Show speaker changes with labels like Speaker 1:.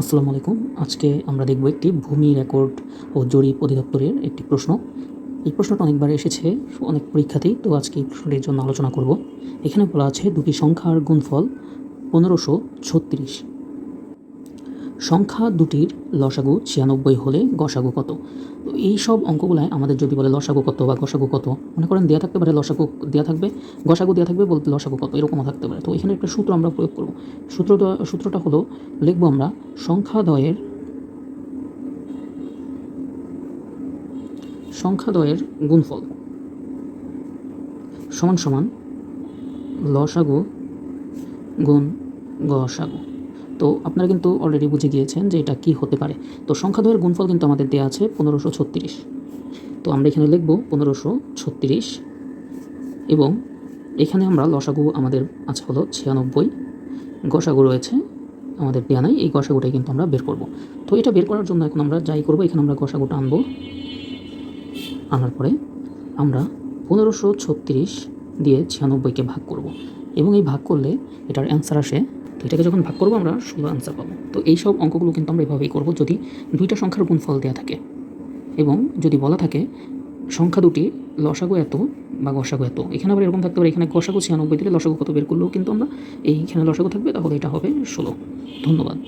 Speaker 1: আসসালামু আলাইকুম। আজকে আমরা দেখব একটি ভূমি রেকর্ড ও জরিপ অধিদপ্তরের একটি প্রশ্ন। এই প্রশ্নটা অনেকবার এসেছে, অনেক পরীক্ষাতেই, তো আজকে এই প্রশ্নটির জন্য আলোচনা করব। এখানে বলা আছে, দুটি সংখ্যার গুণফল পনেরোশো ছত্রিশ। সংখ্যা দুটির লসাগু ছিয়ানব্বই হলে গসাগু কত? তো এই সব অঙ্কগুলায় আমাদের যদি বলে লসাগু কত বা গসাগু কত, মনে করেন দেওয়া থাকতে পারে লসাগু দেওয়া থাকবে, গসাগু দেওয়া থাকবে বলতে লসাগু কত, এরকমও থাকতে পারে। তো এখানে একটা সূত্র আমরা প্রয়োগ করব। সূত্রটা সূত্রটা হলো, লিখব আমরা সংখ্যাদ্বয়ের সংখ্যাদ্বয়ের গুণফল সমান সমান লসাগু গুণ গসাগু। তো আপনারা কিন্তু অলরেডি বুঝে গিয়েছেন যে এটা কী হতে পারে। তো সংখ্যা সংখ্যাদ্বয়ের গুণফল কিন্তু আমাদের দেওয়া আছে পনেরোশো ছত্রিশ। তো আমরা এখানে লিখব পনেরোশো ছত্রিশ এবং এখানে আমরা লসাগু আমাদের আছে হলো ছিয়ানব্বই। গসাগু রয়েছে আমাদের দেওয়া নাই, এই গসাগুটাই কিন্তু আমরা বের করব। তো এটা বের করার জন্য এখন আমরা যাই করব, এখানে আমরা গসাগুটা আনব। আনার পরে আমরা পনেরোশো ছত্রিশ দিয়ে ছিয়ানব্বইকে ভাগ করব এবং এই ভাগ করলে এটার অ্যান্সার আসে তো এটাকে যখন ভাগ করব আমরা, ষোলো আনসার পাবো। তো এই সব অঙ্কগুলো কিন্তু আমরা এভাবেই করব যদি দুইটা সংখ্যার গুণফল দেওয়া থাকে। এবং যদি বলা থাকে, সংখ্যা দুটি লসাগু এত বা গসাগো এত। এখানে আবার এরকম থাকতে পারে, এখানে গসাগু ছিয়ানব্বই দিলে লসাগু কত বের করলেও কিন্তু আমরা এইখানে লসাগু থাকবে, তাহলে এটা হবে ষোলো। ধন্যবাদ।